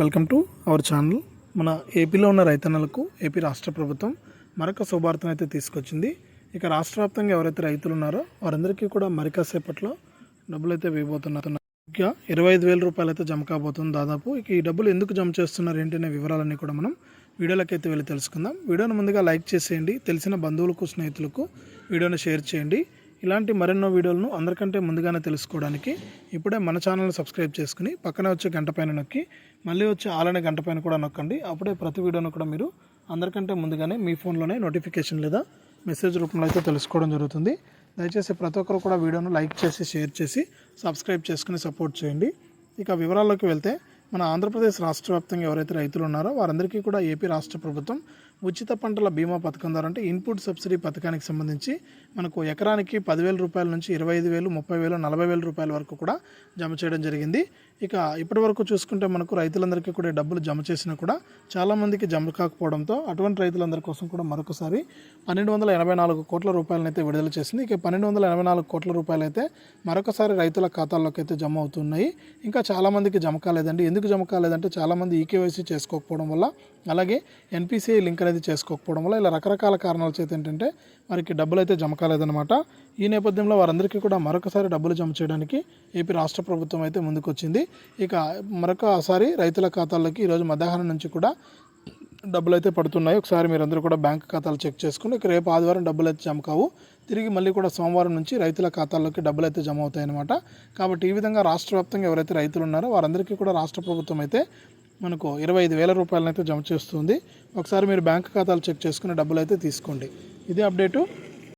Welcome to our channel. మన ఏపీలో ఉన్న రైతన్నలకు ఏపీ రాష్ట్ర ప్రభుత్వం మరొక శుభార్తను అయితే తీసుకొచ్చింది. ఇక రాష్ట్ర వ్యాప్తంగా ఎవరైతే రైతులు ఉన్నారో వారందరికీ కూడా మరి కాసేపట్లో డబ్బులు అయితే వేయబోతున్నారు. ఇంకా ఇరవై ఐదు వేల రూపాయలు అయితే జమ కాబోతుంది దాదాపు. ఇక ఈ డబ్బులు ఎందుకు జమ చేస్తున్నారు ఏంటనే వివరాలన్నీ కూడా మనం వీడియోలోకి అయితే వెళ్ళి తెలుసుకుందాం. వీడియోను ముందుగా లైక్ చేసేయండి. తెలిసిన బంధువులకు స్నేహితులకు వీడియోను షేర్ చేయండి. ఇలాంటి మరెన్నో వీడియోలను అందరికంటే ముందుగానే తెలుసుకోవడానికి ఇప్పుడే మన ఛానల్ని సబ్స్క్రైబ్ చేసుకుని పక్కనే వచ్చే గంట పైన నొక్కి మళ్ళీ వచ్చే ఆలనే గంట పైన కూడా నొక్కండి. అప్పుడే ప్రతి వీడియోను కూడా మీరు అందరికంటే ముందుగానే మీ ఫోన్లోనే నోటిఫికేషన్ లేదా మెసేజ్ రూపంలో అయితే తెలుసుకోవడం జరుగుతుంది. దయచేసి ప్రతి ఒక్కరు కూడా వీడియోను లైక్ చేసి షేర్ చేసి సబ్స్క్రైబ్ చేసుకుని సపోర్ట్ చేయండి. ఇక వివరాల్లోకి వెళ్తే మన ఆంధ్రప్రదేశ్ రాష్ట్ర వ్యాప్తంగా ఎవరైతే రైతులు ఉన్నారో వారందరికీ కూడా ఏపీ రాష్ట్ర ప్రభుత్వం ఉచిత పంటల బీమా పథకం ద్వారా అంటే ఇన్పుట్ సబ్సిడీ పథకానికి సంబంధించి మనకు ఎకరానికి పదివేల రూపాయల నుంచి ఇరవై ఐదు వేలు ముప్పై వేలు నలభై వేల రూపాయల వరకు కూడా జమ చేయడం జరిగింది. ఇక ఇప్పటి వరకు చూసుకుంటే మనకు రైతులందరికీ కూడా డబ్బులు జమ చేసినా కూడా చాలామందికి జమ కాకపోవడంతో అటువంటి రైతులందరి కోసం కూడా మరొకసారి పన్నెండు వందల ఎనభై నాలుగు కోట్ల రూపాయలను అయితే విడుదల చేసింది. ఇక పన్నెండు వందల ఎనభై నాలుగు కోట్ల రూపాయలు అయితే మరొకసారి రైతుల ఖాతాల్లోకి అయితే జమ అవుతున్నాయి. ఇంకా చాలామందికి జమ కాలేదండి. ఎందుకు జమ కాలేదంటే చాలామంది ఈకేవైసీ చేసుకోకపోవడం వల్ల అలాగే ఎన్పిసిఐ లింక్ అనేది చేసుకోకపోవడం వల్ల ఇలా రకరకాల కారణాల చేత ఏంటంటే వారికి డబ్బులు అయితే జమ కాలేదన్నమాట ఈ నేపథ్యంలో వారందరికీ కూడా మరొకసారి డబ్బులు జమ చేయడానికి ఏపీ రాష్ట్ర ప్రభుత్వం అయితే ముందుకొచ్చింది. ఇక మరొకసారి రైతుల ఖాతాల్లోకి ఈరోజు మధ్యాహ్నం నుంచి కూడా డబ్బులు అయితే పడుతున్నాయి. ఒకసారి మీరందరూ కూడా బ్యాంక్ ఖాతాలు చెక్ చేసుకుని ఇక రేపు ఆదివారం డబ్బులు అయితే జమ కావు. తిరిగి మళ్ళీ కూడా సోమవారం నుంచి రైతుల ఖాతాల్లోకి డబ్బులు అయితే జమ అవుతాయి అన్నమాట కాబట్టి ఈ విధంగా రాష్ట్ర వ్యాప్తంగా ఎవరైతే రైతులు ఉన్నారో వారందరికీ కూడా రాష్ట్ర ప్రభుత్వం అయితే మనకు ఇరవై ఐదు వేల రూపాయలను అయితే జమ చేస్తుంది. ఒకసారి మీరు బ్యాంక్ ఖాతాలు చెక్ చేసుకుని డబ్బులు అయితే తీసుకోండి. ఇదే అప్డేటు.